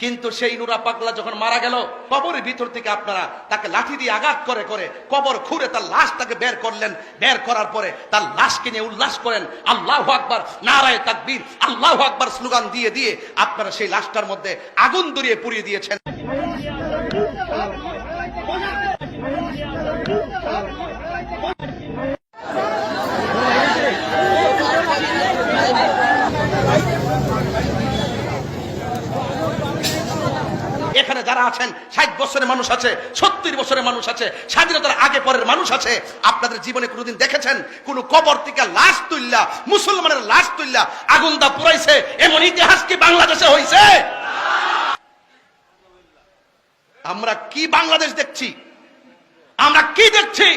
কিন্তু সেই নুরা পাগলা যখন মারা গেল কবরের ভিতর থেকে আপনারা তাকে লাঠি দিয়ে আঘাত করে করে কবর খুঁড়ে তার লাশ তাকে বের করলেন বের করার পরে তার লাশকে নিয়ে উল্লাস করেন আল্লাহ আকবার নারায় তাকবীর আল্লাহ আকবার স্লোগান দিয়ে দিয়ে আপনারা সেই লাশটার মধ্যে আগুন দরিয়ে পুড়িয়ে দিয়েছেন এখানে যারা আছেন, ষাট বছরের মানুষ আছে, সত্তর বছরের মানুষ আছে, স্বাধীনতার আগে পরের মানুষ আছে, আপনাদের জীবনে কোনোদিন দেখেছেন? কোন কবর থেকে লাশ তুললা মুসলমানের লাশ তুললা আগুন দা পুরাইছে, এমন ইতিহাস কি বাংলাদেশে হয়েছে আমরা কি বাংলাদেশ দেখছি? আমরা কি দেখছি?